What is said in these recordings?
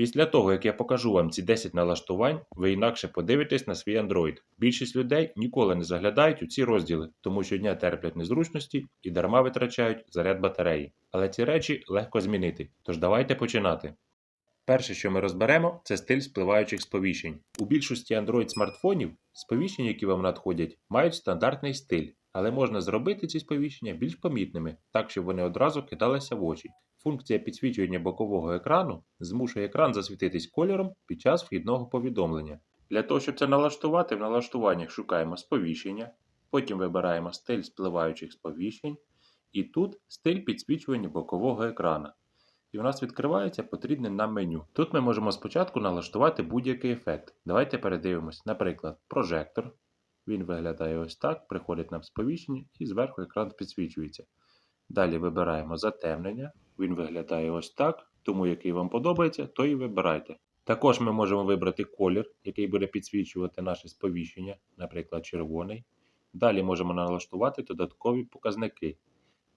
Після того, як я покажу вам ці 10 налаштувань, ви інакше подивитесь на свій Android. Більшість людей ніколи не заглядають у ці розділи, тому щодня терплять незручності і дарма витрачають заряд батареї. Але ці речі легко змінити. Тож давайте починати. Перше, що ми розберемо, це стиль спливаючих сповіщень. У більшості Android смартфонів сповіщення, які вам надходять, мають стандартний стиль, але можна зробити ці сповіщення більш помітними, так щоб вони одразу кидалися в очі. Функція підсвічування бокового екрану змушує екран засвітитись кольором під час вхідного повідомлення. Для того, щоб це налаштувати, в налаштуваннях шукаємо сповіщення, потім вибираємо стиль спливаючих сповіщень, і тут стиль підсвічування бокового екрана. І у нас відкривається потрібне нам меню. Тут ми можемо спочатку налаштувати будь-який ефект. Давайте передивимось, наприклад, прожектор. Він виглядає ось так, приходить нам сповіщення і зверху екран підсвічується. Далі вибираємо затемнення. Він виглядає ось так, тому який вам подобається, то і вибирайте. Також ми можемо вибрати колір, який буде підсвічувати наше сповіщення, наприклад, червоний. Далі можемо налаштувати додаткові показники.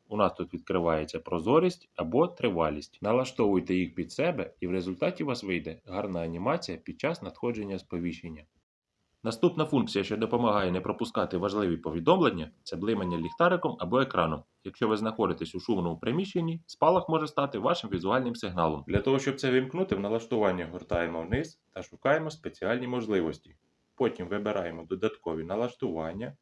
У нас тут відкривається прозорість або тривалість. Налаштовуйте їх під себе, і в результаті у вас вийде гарна анімація під час надходження сповіщення. Наступна функція, що допомагає не пропускати важливі повідомлення, це блимання ліхтариком або екраном. Якщо ви знаходитесь у шумному приміщенні, спалах може стати вашим візуальним сигналом. Для того, щоб це вимкнути, в налаштуваннях гортаємо вниз та шукаємо спеціальні можливості. Потім вибираємо додаткові налаштування.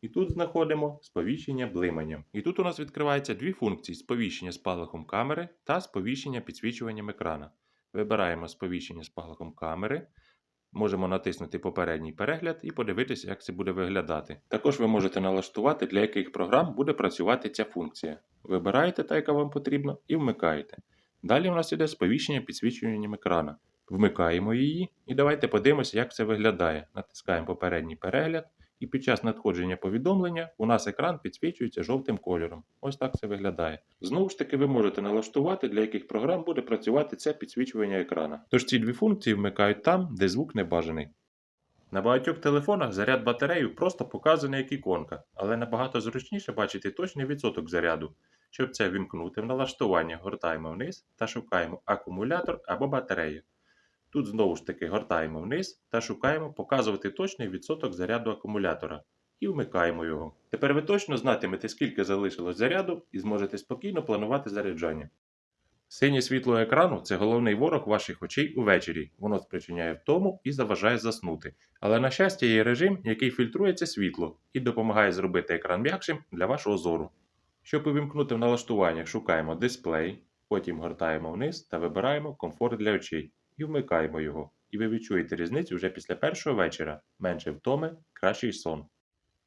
І тут знаходимо сповіщення блиманням. І тут у нас відкриваються дві функції: сповіщення спалахом камери та сповіщення підсвічуванням екрана. Вибираємо сповіщення спалахом камери. Можемо натиснути попередній перегляд і подивитися, як це буде виглядати. Також ви можете налаштувати, для яких програм буде працювати ця функція. Вибираєте та, яка вам потрібна, і вмикаєте. Далі у нас іде сповіщення підсвічуванням екрана. Вмикаємо її і давайте подивимося, як це виглядає. Натискаємо попередній перегляд, і під час надходження повідомлення у нас екран підсвічується жовтим кольором. Ось так це виглядає. Знову ж таки, ви можете налаштувати, для яких програм буде працювати це підсвічування екрана. Тож ці дві функції вмикають там, де звук не бажаний. На багатьох телефонах заряд батареї просто показаний як іконка, але набагато зручніше бачити точний відсоток заряду. Щоб це вімкнути в налаштування, гортаємо вниз та шукаємо акумулятор або батарею. Тут знову ж таки гортаємо вниз та шукаємо показувати точний відсоток заряду акумулятора і вмикаємо його. Тепер ви точно знатимете, скільки залишилось заряду і зможете спокійно планувати заряджання. Синє світло екрану це головний ворог ваших очей увечері. Воно спричиняє втому і заважає заснути. Але на щастя є режим, який фільтрує це світло і допомагає зробити екран м'якшим для вашого зору. Щоб увімкнути в налаштуваннях, шукаємо дисплей, потім гортаємо вниз та вибираємо комфорт для очей і вмикаємо його. І ви відчуєте різницю вже після першого вечора. Менше втоми, кращий сон.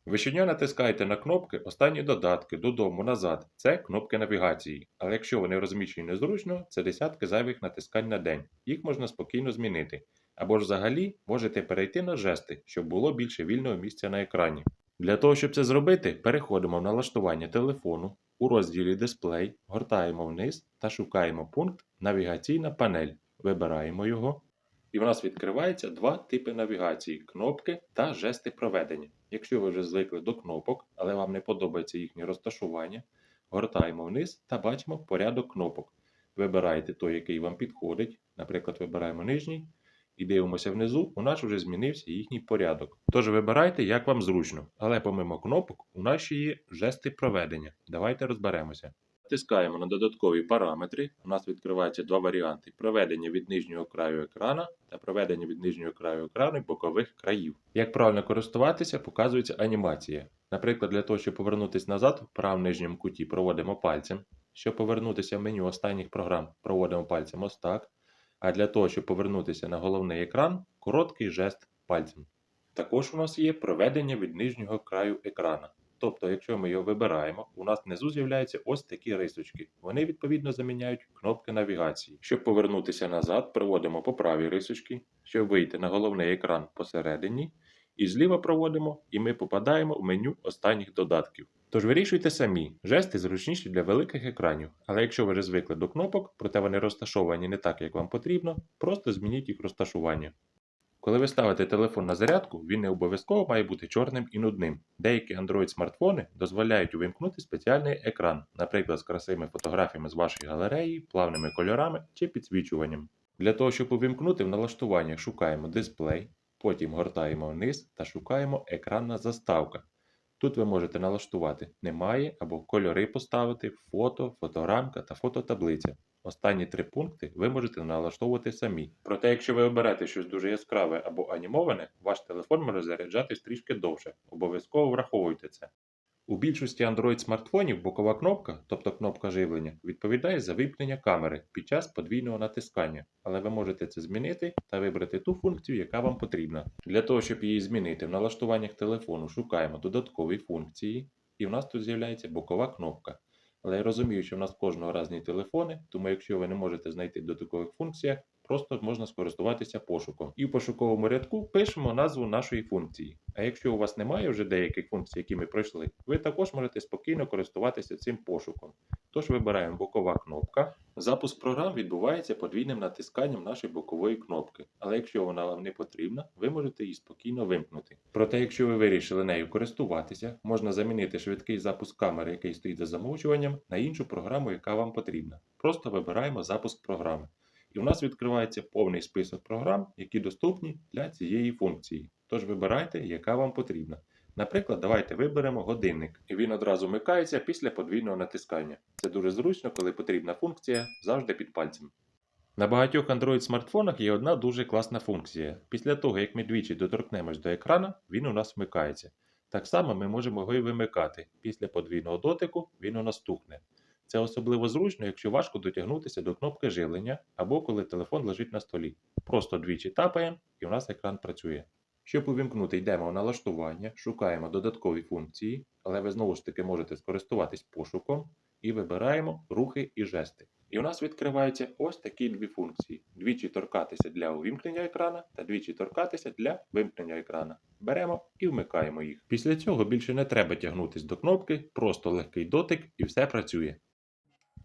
Ви щодня натискаєте на кнопки останні додатки додому назад. Це кнопки навігації. Але якщо вони розміщені незручно, це десятки зайвих натискань на день. Їх можна спокійно змінити. Або ж взагалі можете перейти на жести, щоб було більше вільного місця на екрані. Для того, щоб це зробити, переходимо в налаштування телефону. У розділі Дисплей гортаємо вниз та шукаємо пункт Навігаційна панель. Вибираємо його. І в нас відкривається два типи навігації кнопки та жести проведення. Якщо ви вже звикли до кнопок, але вам не подобається їхнє розташування, гортаємо вниз та бачимо порядок кнопок. Вибираєте той, який вам підходить. Наприклад, вибираємо нижній і дивимося внизу, у нас вже змінився їхній порядок. Тож вибирайте, як вам зручно. Але помимо кнопок, у нас ще є жести проведення. Давайте розберемося. Натискаємо на додаткові параметри. У нас відкриваються два варіанти: проведення від нижнього краю екрана та проведення від нижнього краю екрану бокових країв. Як правильно користуватися, показується анімація. Наприклад, для того, щоб повернутися назад, в правому нижньому куті проводимо пальцем. Щоб повернутися в меню останніх програм, проводимо пальцем ось так. А для того, щоб повернутися на головний екран, короткий жест пальцем. Також у нас є проведення від нижнього краю екрана. Тобто, якщо ми його вибираємо, у нас внизу з'являються ось такі рисочки. Вони відповідно заміняють кнопки навігації. Щоб повернутися назад, проводимо по правій рисочки, щоб вийти на головний екран посередині, і зліва проводимо, і ми попадаємо в меню останніх додатків. Тож вирішуйте самі, жести зручніші для великих екранів, але якщо ви вже звикли до кнопок, проте вони розташовані не так, як вам потрібно, просто змініть їх розташування. Коли ви ставите телефон на зарядку, він не обов'язково має бути чорним і нудним. Деякі Android смартфони дозволяють увімкнути спеціальний екран, наприклад, з красивими фотографіями з вашої галереї, плавними кольорами чи підсвічуванням. Для того, щоб увімкнути в налаштуваннях, шукаємо дисплей, потім гортаємо вниз та шукаємо екранна заставка. Тут ви можете налаштувати немає або кольори поставити, фото, фоторамка та фототаблиця. Останні три пункти ви можете налаштовувати самі. Проте, якщо ви оберете щось дуже яскраве або анімоване, ваш телефон може заряджатись трішки довше. Обов'язково враховуйте це. У більшості Android смартфонів бокова кнопка, тобто кнопка живлення, відповідає за вимкнення камери під час подвійного натискання, але ви можете це змінити та вибрати ту функцію, яка вам потрібна. Для того, щоб її змінити в налаштуваннях телефону, шукаємо додаткові функції, і в нас тут з'являється бокова кнопка. Але я розумію, що в нас кожного разні телефони, тому якщо ви не можете знайти додаткових функціях, просто можна скористуватися пошуком. І в пошуковому рядку пишемо назву нашої функції. А якщо у вас немає вже деяких функцій, які ми пройшли, ви також можете спокійно користуватися цим пошуком. Тож вибираємо бокова кнопка. Запуск програм відбувається подвійним натисканням нашої бокової кнопки, але якщо вона вам не потрібна, ви можете її спокійно вимкнути. Проте, якщо ви вирішили нею користуватися, можна замінити швидкий запуск камери, який стоїть за замовчуванням, на іншу програму, яка вам потрібна. Просто вибираємо запуск програми. І у нас відкривається повний список програм, які доступні для цієї функції. Тож вибирайте, яка вам потрібна. Наприклад, давайте виберемо годинник, і він одразу вмикається після подвійного натискання. Це дуже зручно, коли потрібна функція завжди під пальцем. На багатьох Android смартфонах є одна дуже класна функція. Після того, як ми двічі доторкнемось до екрана, він у нас вмикається. Так само ми можемо його і вимикати. Після подвійного дотику він у нас тухне. Це особливо зручно, якщо важко дотягнутися до кнопки живлення або коли телефон лежить на столі. Просто двічі тапаємо і у нас екран працює. Щоб увімкнути, йдемо в налаштування, шукаємо додаткові функції, але ви знову ж таки можете скористуватись пошуком і вибираємо рухи і жести. І у нас відкриваються ось такі дві функції: двічі торкатися для увімкнення екрана та двічі торкатися для вимкнення екрана. Беремо і вмикаємо їх. Після цього більше не треба тягнутись до кнопки, просто легкий дотик і все працює.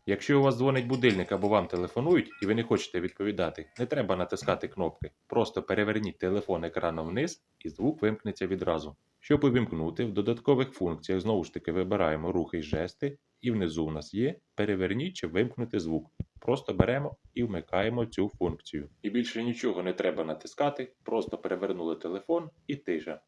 Якщо у вас дзвонить будильник або вам телефонують і ви не хочете відповідати, не треба натискати кнопки. Просто переверніть телефон екраном вниз і звук вимкнеться відразу. Щоб увімкнути, в додаткових функціях знову ж таки вибираємо рухи й жести, і внизу у нас є переверніть чи вимкнути звук. Просто беремо і вмикаємо цю функцію. І більше нічого не треба натискати, просто перевернули телефон і тиша.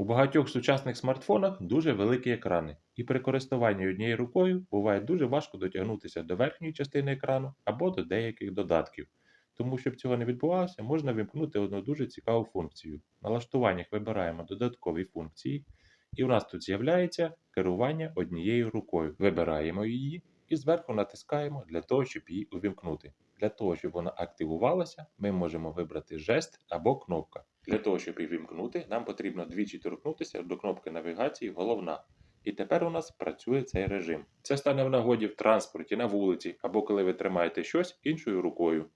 У багатьох сучасних смартфонах дуже великі екрани, і при користуванні однією рукою буває дуже важко дотягнутися до верхньої частини екрану або до деяких додатків. Тому, щоб цього не відбувалося, можна вимкнути одну дуже цікаву функцію. В налаштуваннях вибираємо додаткові функції, і у нас тут з'являється керування однією рукою. Вибираємо її і зверху натискаємо для того, щоб її увімкнути. Для того, щоб вона активувалася, ми можемо вибрати жест або кнопка. Для того, щоб її вімкнути, нам потрібно двічі торкнутися до кнопки навігації головна. І тепер у нас працює цей режим. Це стане в нагоді в транспорті, на вулиці або коли ви тримаєте щось іншою рукою.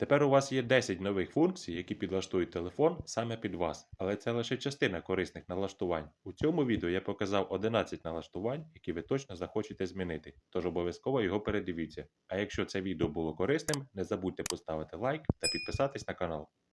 Тепер у вас є 10 нових функцій, які підлаштують телефон саме під вас, але це лише частина корисних налаштувань. У цьому відео я показав 11 налаштувань, які ви точно захочете змінити, тож обов'язково його передивіться. А якщо це відео було корисним, не забудьте поставити лайк та підписатись на канал.